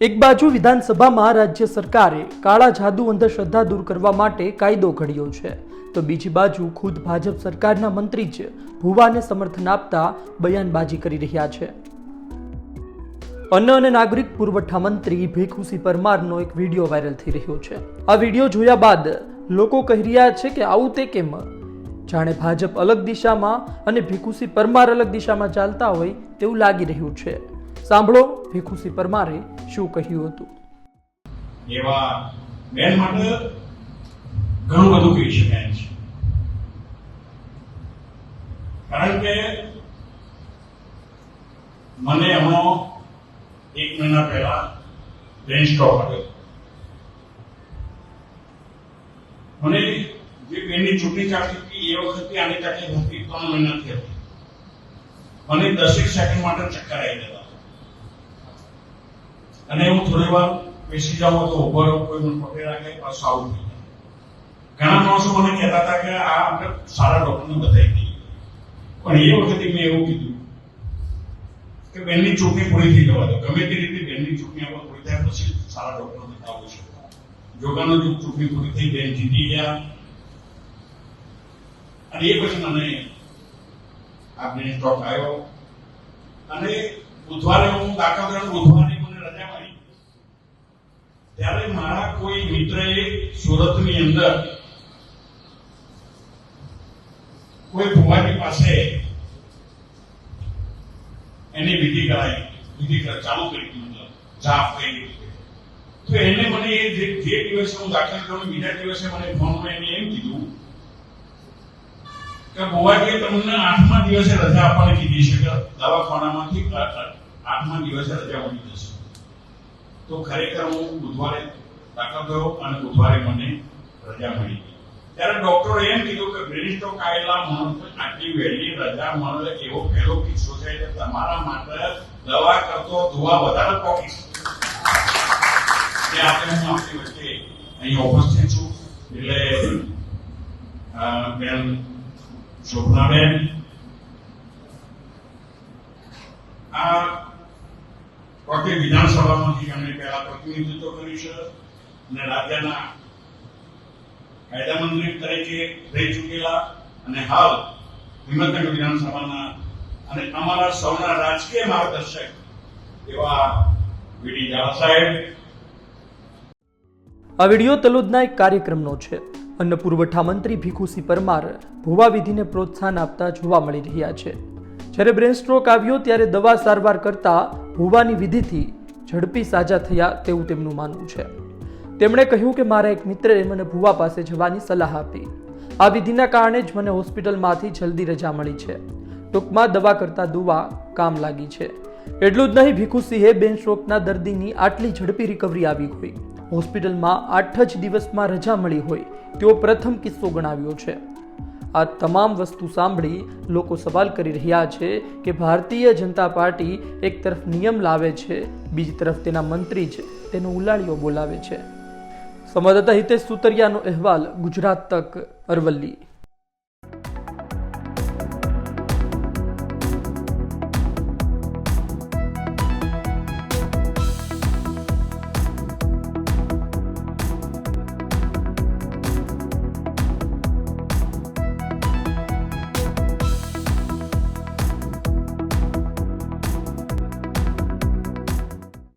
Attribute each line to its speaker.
Speaker 1: એક બાજુ વિધાનસભામાં રાજ્ય સરકારે કાળા જાદુ અંધશ્રદ્ધા દૂર કરવા માટે કાયદો ઘડ્યો છે, તો બીજી બાજુ ખુદ ભાજપ સરકારના મંત્રી જ ભુવાને સમર્થન આપતા બયાનબાજી કરી રહ્યા છે. અન્ન અને નાગરિક પુરવઠા મંત્રી ભીખુસિંહ પરમારનો એક વીડિયો વાયરલ થઈ રહ્યો છે. આ વીડિયો જોયા બાદ લોકો કહી રહ્યા છે કે આવું તે કેમ? જાણે ભાજપ અલગ દિશામાં અને ભીખુસી પરમાર અલગ દિશામાં ચાલતા હોય તેવું લાગી રહ્યું છે. સાંભળો ભીખુસી પરમારે શું કહ્યું હતું.
Speaker 2: એવા બેન માટે ઘણું બધું કહી શકાય છે. કારણ કે મને હમણાં એક મહિના પહેલા બ્રેન સ્ટ્રોક આવ્યો મને જે બેનની ચૂંટણી ચાલતી હતી, એ વખતે આની તકલીફ હતી, ત્રણ મહિનાથી હતી. મને દસેક સેકન્ડ માટે ચક્કર આવી જતા અને હું થોડી વાર બેસી જાઉં તો ઊભો રહું, કોઈ મને પકડી રાખે પાછું આવું થઈ ઘણા માણસો મને કહેતા હતા કે આ આપણે સારા ડોક્ટરને બતાવી દઈએ. પણ એ વખતે મેં એવું કીધું કે બેનની ચૂંટણી પૂરી થઈ જવા દો. ગમે તે રીતે બેનની ચૂંટણી આપણે પૂરી થાય પછી સારા ડોક્ટરો બતાવો છે. યોગાનો જો ચૂંટણી પૂરી થઈ, બેન જીતી ગયા. અને એ પછી મને આ બ્રેન સ્ટ્રોક આવ્યો અને બુધવારે હું દાખલ થયો બુધવારે ત્યારે મારા કોઈ મિત્રએ સુરતની અંદર કોઈ ભુવાની પાસે એની વિધિ કરાવી વિધિ ચાલુ કરી મતલબ જાપ કરી તો એને મને એ જે દિવસે હું દાખલ કર્યો, બીજા દિવસે મને ફોનમાં એને એમ કીધું કે, ભુવાજીએ તમને આઠમા દિવસે રજા આપવાની કીધી છે. કે, દવાખાનામાંથી આઠમા દિવસે રજા મળી જશે તો ખરેખર હું બુધવારે દાખલ થયો અને બુધવારે મને રજા મળી. ત્યારે ડોક્ટરો એમ કીધું કે બ્રેન સ્ટ્રોક આવેલા આટલી વહેલી રજા મળે એવો પહેલો કિસ્સો છે કે તમારા માટે દવા કરતો ધોવા વધારે પોકી આપણે હું આપણી વચ્ચે અહીં ઉપસ્થિત છું. એટલે બેન શોભનાબેન, આ પોતે વિધાનસભામાંથી એમણે પહેલા પ્રતિનિધિત્વ કર્યું છે અને રાજ્યના કાયદા મંત્રી તરીકે રહી ચૂકેલા અને હાલ હિંમતનગર વિધાનસભાના અને અમારા સૌના રાજકીય માર્ગદર્શક એવા વીડી ઝાલા સાહેબ.
Speaker 1: આ વીડિયો તલોદના એક કાર્યક્રમનો છે. અન્ન પુરવઠા મંત્રી ભીખુસિંહ પરમાર ભુવા વિધિને પ્રોત્સાહન આપતા જોવા મળી રહ્યા છે. જ્યારે બ્રેન સ્ટ્રોક આવ્યો ત્યારે દવા સારવાર કરતા ભુવાની વિધિથી ઝડપી સાજા થયા તેવું તેમનું માનવું છે. તેમણે કહ્યું કે મારા એક મિત્રએ મને ભુવા પાસે જવાની સલાહ આપી. આ વિધિના કારણે જ મને હોસ્પિટલમાંથી જલ્દી રજા મળી છે. ટૂંકમાં દવા કરતા દુવા કામ લાગી છે. એટલું જ નહીં ભીખુસિંહે બેન સ્ટ્રોકના દર્દીની આટલી ઝડપી રિકવરી આવી હોય. હોસ્પિટલમાં આઠ જ દિવસમાં રજા મળી હોય તેવો પ્રથમ કિસ્સો ગણાવ્યો છે. આ તમામ વસ્તુ સાંભળી લોકો સવાલ કરી રહ્યા છે કે ભારતીય જનતા પાર્ટી એક તરફ નિયમ લાવે છે, બીજી તરફ તેના મંત્રી છે, તેનો ઉલાળીઓ બોલાવે છે. સંવાદદાતા હિતેશ સુતરિયાનો અહેવાલ ગુજરાત તક અરવલ્લી.